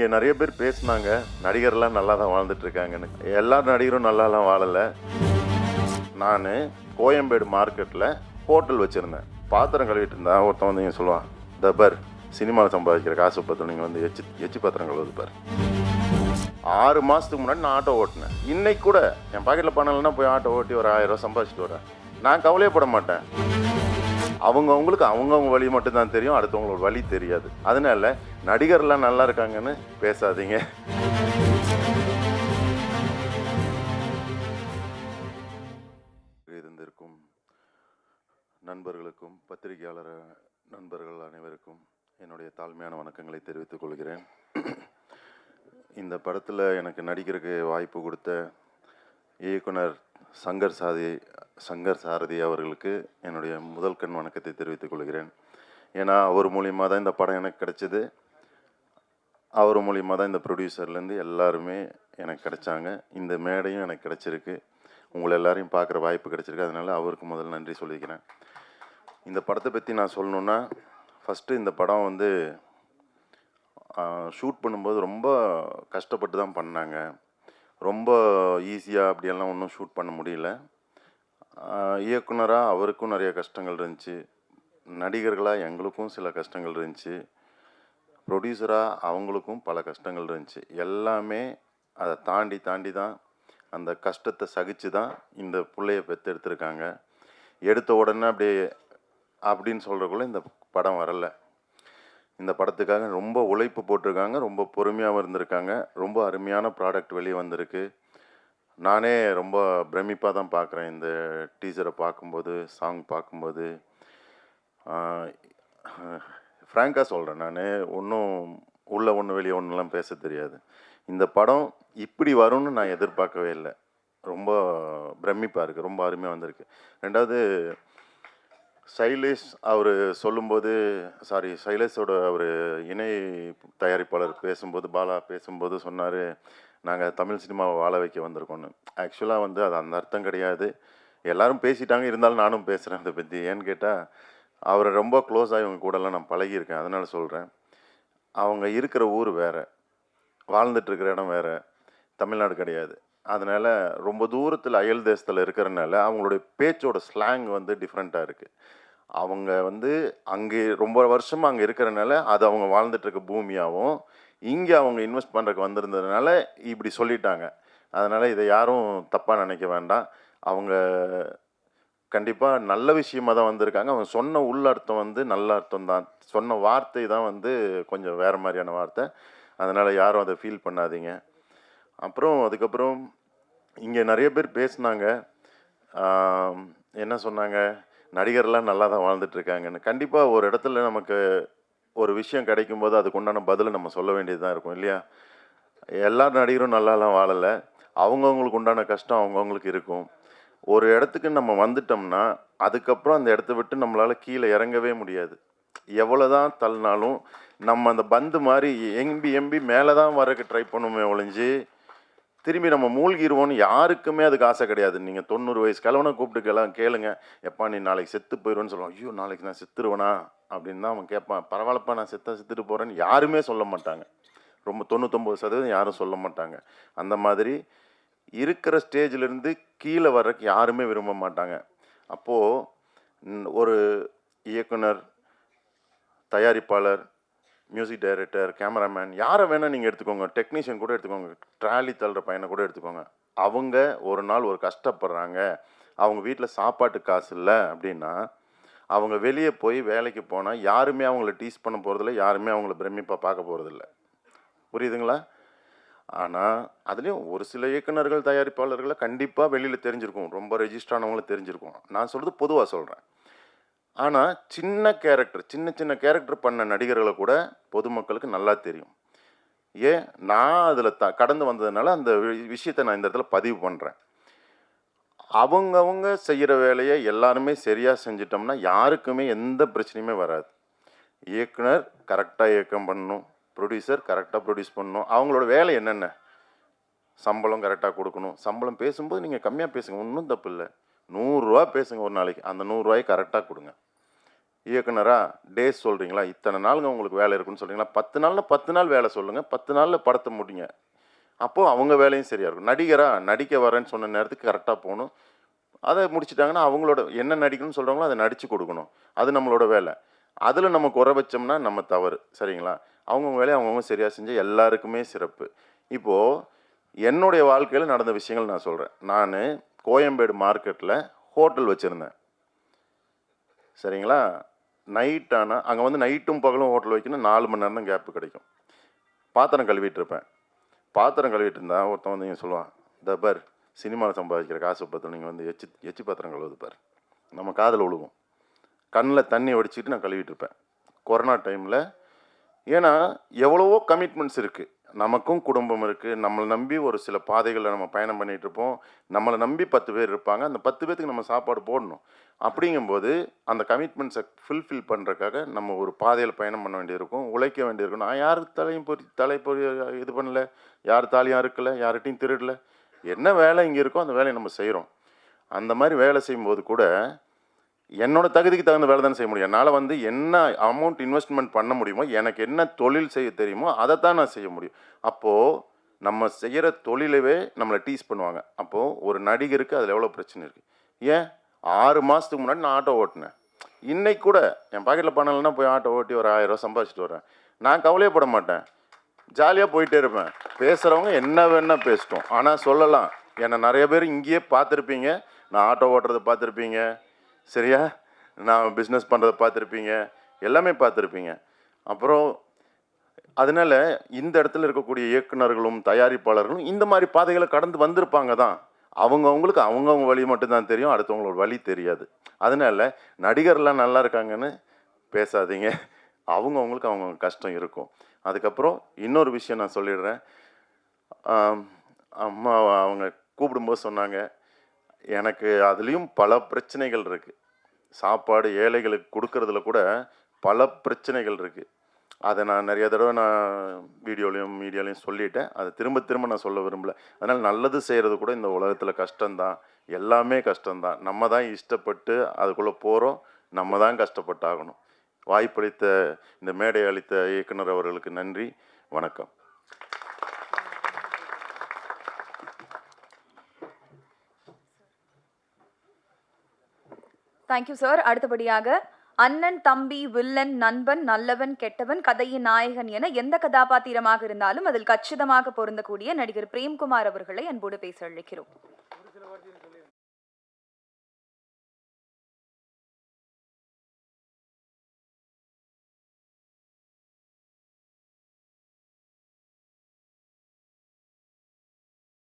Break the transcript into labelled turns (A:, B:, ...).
A: இங்கே நிறைய பேர் பேசினாங்க. நடிகர்லாம் நல்லா தான் வாழ்ந்துட்டுருக்காங்கன்னு. எல்லா நடிகரும் நல்லாலாம் வாழலை. நான் கோயம்பேடு மார்க்கெட்டில் ஹோட்டல் வச்சுருந்தேன். பாத்திரம் கழுவிட்டு இருந்தேன் ஒருத்தன் வந்து சொல்லுவான் தபர் சினிமாவில் சம்பாதிக்கிற காசு பத்திரம் நீங்கள் வந்து எச்சு எச்சு பாத்திரம் கழுவுது பார். ஆறு மாதத்துக்கு முன்னாடி நான் ஆட்டோ ஓட்டினேன். இன்னைக்கு கூட என் பாக்கெட்டில் பண்ணலைன்னா போய் ஆட்டோ ஓட்டி ஒரு ஆயிரம் ரூபா சம்பாதிச்சிட்டு வரேன் நான் கவலையப்பட மாட்டேன். அவங்கவுங்களுக்கு அவங்கவுங்க வழி மட்டும்தான் தெரியும் அடுத்தவங்களோட வழி தெரியாது. அதனால நடிகர்லாம் நல்லா இருக்காங்கன்னு பேசாதீங்க. இருந்திருக்கும். நண்பர்களுக்கும் பத்திரிகையாளர் நண்பர்கள் அனைவருக்கும் என்னுடைய தாழ்மையான வணக்கங்களை தெரிவித்துக் கொள்கிறேன். இந்த படத்தில் எனக்கு நடிக்கிறதுக்கு வாய்ப்பு கொடுத்த இயக்குனர் சங்கர் சாதி சங்கர் சாரதி அவர்களுக்கு என்னுடைய முதல் கண் வணக்கத்தை தெரிவித்துக் கொள்கிறேன். ஏன்னா அவர் மூலியமாக தான் இந்த படம் எனக்கு கிடைச்சிது. அவர் மூலியமாக தான் இந்த ப்ரொடியூசர்லேருந்து எல்லாருமே எனக்கு கிடைச்சாங்க. இந்த மேடையும் எனக்கு கிடைச்சிருக்கு. உங்களை எல்லாரையும் பார்க்குற வாய்ப்பு கிடைச்சிருக்கு. அதனால் அவருக்கு முதல் நன்றி சொல்லிக்கிறேன். இந்த படத்தை பற்றி நான் சொல்லணுன்னா ஃபஸ்ட்டு இந்த படம் வந்து ஷூட் பண்ணும்போது ரொம்ப கஷ்டப்பட்டு தான் பண்ணாங்க. ரொம்ப ஈஸியாக அப்படியெல்லாம் ஒன்றும் ஷூட் பண்ண முடியல. இயக்குனராக அவருக்கும் நிறைய கஷ்டங்கள் இருந்துச்சு. நடிகர்களாக எங்களுக்கும் சில கஷ்டங்கள் இருந்துச்சு. ப்ரொடியூசராக அவங்களுக்கும் பல கஷ்டங்கள் இருந்துச்சு. எல்லாமே அதை தாண்டி தாண்டி தான் அந்த கஷ்டத்தை சகிச்சு தான் இந்த பிள்ளைய பெற்றெடுத்திருக்காங்க. எடுத்த உடனே அப்படியே அப்படின்னு சொல்கிறக்குள்ள இந்த படம் வரல. இந்த படத்துக்காக ரொம்ப உழைப்பு போட்டிருக்காங்க ரொம்ப பொறுமையாகவும் இருந்திருக்காங்க ரொம்ப அருமையான ப்ராடக்ட் வெளியே வந்திருக்கு. நானே ரொம்ப பிரமிப்பாக தான் பார்க்குறேன் இந்த டீசரை பார்க்கும்போது சாங் பார்க்கும்போது ஃப்ராங்காக சொல்கிறேன் நான் ஒன்றும் உள்ள ஒன்று வெளியே ஒன்றுலாம் பேச தெரியாது. இந்த படம் இப்படி வரும்னு நான் எதிர்பார்க்கவே இல்லை. ரொம்ப பிரமிப்பாக இருக்குது ரொம்ப அருமையாக வந்திருக்கு. ரெண்டாவது சைலேஷ் அவர் சொல்லும்போது சாரி சைலேஷோட அவர் இணை தயாரிப்பாளர் பேசும்போது பாலா பேசும்போது சொன்னார் நாங்கள் தமிழ் சினிமாவை வாழ வைக்க வந்திருக்கோன்னு ஆக்சுவலாக வந்து அது அந்த அர்த்தம் கிடையாது. எல்லாரும் பேசிட்டாங்க இருந்தாலும் நானும் பேசுகிறேன் அதை பற்றி ஏன்னு கேட்டால் அவரை ரொம்ப க்ளோஸாக இவங்க கூடலாம் நான் பழகியிருக்கேன். அதனால் சொல்கிறேன் அவங்க இருக்கிற ஊர் வேறு. வாழ்ந்துட்டுருக்கிற இடம் வேறு. தமிழ்நாடு கிடையாது. அதனால் ரொம்ப தூரத்தில் அயல் தேசத்தில் இருக்கிறனால அவங்களுடைய பேச்சோட ஸ்லாங் வந்து டிஃப்ரெண்ட்டாக இருக்குது அவங்க வந்து அங்கே ரொம்ப வருஷமாக அங்கே இருக்கிறனால அது அவங்க வாழ்ந்துட்டுருக்க பூமியாகவும் இங்கே அவங்க இன்வெஸ்ட் பண்ணுறக்கு வந்திருந்ததுனால இப்படி சொல்லிட்டாங்க. அதனால் இதை யாரும் தப்பாக நினைக்க வேண்டாம். அவங்க கண்டிப்பாக நல்ல விஷயமா தான் வந்திருக்காங்க. அவங்க சொன்ன உள்ளர்த்தம் வந்து நல்ல அர்த்தம் தான். சொன்ன வார்த்தை தான் வந்து கொஞ்சம் வேறு மாதிரியான வார்த்தை. அதனால் யாரும் அதை ஃபீல் பண்ணாதீங்க. அப்புறம் அதுக்கப்புறம் இங்கே நிறைய பேர் பேசினாங்க. என்ன சொன்னாங்க? நடிகர்லாம் நல்லா தான் வாழ்ந்துட்டுருக்காங்கன்னு. கண்டிப்பாக ஒரு இடத்துல நமக்கு ஒரு விஷயம் கிடைக்கும்போது அதுக்கு உண்டான பதிலை நம்ம சொல்ல வேண்டியது தான் இருக்கும் இல்லையா? எல்லா நடிகரும் நல்லாலாம் வாழலை. அவங்கவுங்களுக்கு உண்டான கஷ்டம் அவங்கவுங்களுக்கு இருக்கும். ஒரு இடத்துக்கு நம்ம வந்துட்டோம்னா அதுக்கப்புறம் அந்த இடத்த விட்டு நம்மளால் கீழே இறங்கவே முடியாது. எவ்வளோ தான் தள்ளினாலும் நம்ம அந்த பந்து மாதிரி எம்பி எம்பி மேலே தான் வரக்கு ட்ரை பண்ணுமே ஒழிஞ்சு திரும்பி நம்ம மூழ்கிடுவோம்னு யாருக்குமே அதுக்கு ஆசை கிடையாது. நீங்கள் தொண்ணூறு வயசு கிழவனை கூப்பிட்டு கேள கேளுங்க. எப்பா நீ நாளைக்கு செத்து போயிடுவேன்னு சொல்லுவான். ஐயோ நாளைக்கு நான் செத்துருவேனா? அப்படின்னு தான் அவன் கேட்பான். பரவாயில்லப்பா நான் செத்தா செத்துட்டு போகிறேன்னு யாருமே சொல்ல மாட்டாங்க. ரொம்ப தொண்ணூத்தொம்பது சதவீதம் யாரும் சொல்ல மாட்டாங்க. அந்த மாதிரி இருக்கிற ஸ்டேஜிலேருந்து கீழே வர்றதுக்கு யாருமே விரும்ப மாட்டாங்க. அப்போது ஒரு இயக்குனர் தயாரிப்பாளர் மியூசிக் டைரக்டர் கேமராமேன் யாரை வேணால் நீங்கள் எடுத்துக்கோங்க. டெக்னீஷியன் கூட எடுத்துக்கோங்க. ட்ராலி தள்ளுற பையனை கூட எடுத்துக்கோங்க. அவங்க ஒரு நாள் ஒரு கஷ்டப்படுறாங்க. அவங்க வீட்டில் சாப்பாட்டு காசு இல்லை அப்படின்னா அவங்க வெளியே போய் வேலைக்கு போனால் யாருமே அவங்கள டீஸ் பண்ண போகிறதில்ல யாருமே அவங்கள பிரமிப்பாக பார்க்க போகிறதில்ல புரியுதுங்களா? ஆனால் அதுலேயும் ஒரு சில இயக்குனர்கள் தயாரிப்பாளர்களை கண்டிப்பாக வெளியில் தெரிஞ்சிருக்கும். ரொம்ப ரெஜிஸ்டர் ஆனவங்களும் தெரிஞ்சிருக்கும். நான் சொல்கிறது பொதுவாக சொல்கிறேன் ஆனால் சின்ன கேரக்டர் சின்ன சின்ன கேரக்டர் பண்ண நடிகர்களை கூட பொதுமக்களுக்கு நல்லா தெரியும். ஏன் நான் அதில் த கடந்து வந்ததுனால அந்த வி- விஷயத்தை நான் இந்த இடத்துல பதிவு பண்ணுறேன் அவங்கவுங்க செய்கிற வேலையை எல்லாருமே சரியாக செஞ்சிட்டோம்னா யாருக்குமே எந்த பிரச்சனையுமே வராது. இயக்குனர் கரெக்டாக இயக்கம் பண்ணணும். ப்ரொடியூசர் கரெக்டாக ப்ரொடியூஸ் பண்ணணும். அவங்களோட வேலை என்னென்ன? சம்பளம் கரெக்டாக கொடுக்கணும். சம்பளம் பேசும்போது நீங்கள் கம்மியாக பேசுங்க. ஒன்றும் தப்பு இல்லை. நூறுரூவா பேசுங்க ஒரு நாளைக்கு. அந்த நூறுரூவாயை கரெக்டாக கொடுங்க. இயக்குனராக டேஸ் சொல்கிறீங்களா இத்தனை நாளுங்க உங்களுக்கு வேலை இருக்குன்னு சொல்கிறீங்களா பத்து நாளில் பத்து நாள் வேலை சொல்லுங்கள் பத்து நாளில் படத்தை முடிங்க. அப்போது அவங்க வேலையும் சரியாக இருக்கும். நடிகரா நடிக்க வரேன்னு சொன்ன நேரத்துக்கு கரெக்டாக போகணும். அதை முடிச்சிட்டாங்கன்னா அவங்களோட என்ன நடிக்கணும்னு சொல்கிறாங்களோ அதை நடித்து கொடுக்கணும். அது நம்மளோட வேலை. அதில் நம்ம குறை வச்சோம்னா நம்ம தவறு. சரிங்களா? அவங்கவுங்க வேலையை அவங்கவுங்க சரியாக செஞ்சால் எல்லாருக்குமே சிறப்பு. இப்போது என்னுடைய வாழ்க்கையில் நடந்த விஷயங்கள் நான் சொல்கிறேன் நான் கோயம்பேடு மார்க்கெட்டில் ஹோட்டல் வச்சுருந்தேன். சரிங்களா? நைட் ஆனால் அங்கே வந்து நைட்டும் பகலும் ஹோட்டல் வைக்கணும் நாலு மணி நேரம் தான் கேப்பு கிடைக்கும். பாத்திரம் கழுவிட்டு இருப்பேன் பாத்திரம் கழுவிட்டு இருந்தா ஒருத்தன் வந்து நீங்கள் சொல்லுவான் இந்த பார் சினிமாவில் சம்பாதிக்கிற காசு பார்த்து நீங்கள் வந்து எச்சி எச்சி பாத்திரம் கழுவுது பார். நம்ம காதில் விழுகும் கண்ணில் தண்ணி வடிச்சிட்டு நான் கழுவிட்டு இருப்பேன் கொரோனா டைமில் ஏன்னா எவ்வளவோ கமிட்மெண்ட்ஸ் இருக்குது நமக்கும் குடும்பம் இருக்குது நம்மளை நம்பி ஒரு சில பாதைகளில் நம்ம பயணம் பண்ணிகிட்டு இருப்போம் நம்மளை நம்பி பத்து பேர் இருப்பாங்க. அந்த பத்து பேர்த்துக்கு நம்ம சாப்பாடு போடணும். அப்படிங்கும்போது அந்த கமிட்மெண்ட்ஸை ஃபுல்ஃபில் பண்ணுறக்காக நம்ம ஒரு பாதையில் பயணம் பண்ண வேண்டியிருக்கும். உழைக்க வேண்டியிருக்கும். நான் யார் தலையும் பொறி தலை பொறி இது பண்ணல. யார் தாலியும் அறுக்கலை. யார்கிட்டையும் திருடலை. என்ன வேலை இங்கே இருக்கோ அந்த வேலையை நம்ம செய்கிறோம் அந்த மாதிரி வேலை செய்யும்போது கூட என்னோட தகுதிக்கு தகுந்த வேலை தானே செய்ய முடியும். என்னால் வந்து என்ன அமௌண்ட் இன்வெஸ்ட்மெண்ட் பண்ண முடியுமோ எனக்கு என்ன தொழில் செய்ய தெரியுமோ அதை தான் நான் செய்ய முடியும். அப்போது நம்ம செய்கிற தொழிலவே நம்மளை டீஸ் பண்ணுவாங்க. அப்போது ஒரு நடிகருக்கு அதில் எவ்வளோ பிரச்சனை இருக்குது ஏன்? ஆறு மாதத்துக்கு முன்னாடி நான் ஆட்டோ ஓட்டினேன். இன்னைக்கு கூட என் பாக்கெட்டில் பணம் இல்லைன்னா போய் ஆட்டோ ஓட்டி ஒரு ஆயிரம் ரூபா சம்பாதிச்சிட்டு வரேன் நான் கவலையப்பட மாட்டேன். ஜாலியாக போயிட்டே இருப்பேன். பேசுகிறவங்க என்ன வேணால் பேசிட்டோம் ஆனால் சொல்லலாம். என்னை நிறைய பேர் இங்கேயே பார்த்துருப்பீங்க. நான் ஆட்டோ ஓட்டுறதை பார்த்துருப்பீங்க. சரியா? நான் பிஸ்னஸ் பண்ணுறதை பார்த்துருப்பீங்க. எல்லாமே பார்த்துருப்பீங்க. அப்புறம் அதனால இந்த இடத்துல இருக்கக்கூடிய இயக்குனர்களும் தயாரிப்பாளர்களும் இந்த மாதிரி பாதைகளை கடந்து வந்திருப்பாங்க தான். அவங்கவுங்களுக்கு அவங்கவுங்க வழி மட்டும்தான் தெரியும். அடுத்தவங்களோட வழி தெரியாது. அதனால நடிகர்லாம் நல்லா இருக்காங்கன்னு பேசாதீங்க. அவங்கவுங்களுக்கு அவங்கவுங்க கஷ்டம் இருக்கும். அதுக்கப்புறம் இன்னொரு விஷயம் நான் சொல்லிடுறேன். அம்மா அவங்க கூப்பிடும்போது சொன்னாங்க. எனக்கு அதுலேயும் பல பிரச்சனைகள் இருக்குது சாப்பாடு ஏழைகளுக்கு கொடுக்கறதுல கூட பல பிரச்சனைகள் இருக்குது அதை நான் நிறைய தடவை நான் வீடியோலையும் மீடியாலையும் சொல்லிட்டேன். அதை திரும்ப திரும்ப நான் சொல்ல விரும்பல. அதனால் நல்லது செய்கிறது கூட இந்த உலகத்தில் கஷ்டம்தான். எல்லாமே கஷ்டம்தான். நம்ம தான் இஷ்டப்பட்டு அதுக்குள்ளே போகிறோம் நம்ம தான் கஷ்டப்பட்டாகணும். வாய்ப்பளித்த இந்த மேடை அளித்த இயக்குனர் அவர்களுக்கு நன்றி. வணக்கம்.
B: தேங்க்யூ சார் அடுத்தபடியாக அண்ணன் தம்பி வில்லன் நண்பன் நல்லவன் கெட்டவன் கதையின் நாயகன் என எந்த கதாபாத்திரமாக இருந்தாலும் அதில் கச்சிதமாக பொருந்தக்கூடிய நடிகர் பிரேம்குமார் அவர்களை அன்போடு பேச அழைக்கிறோம்.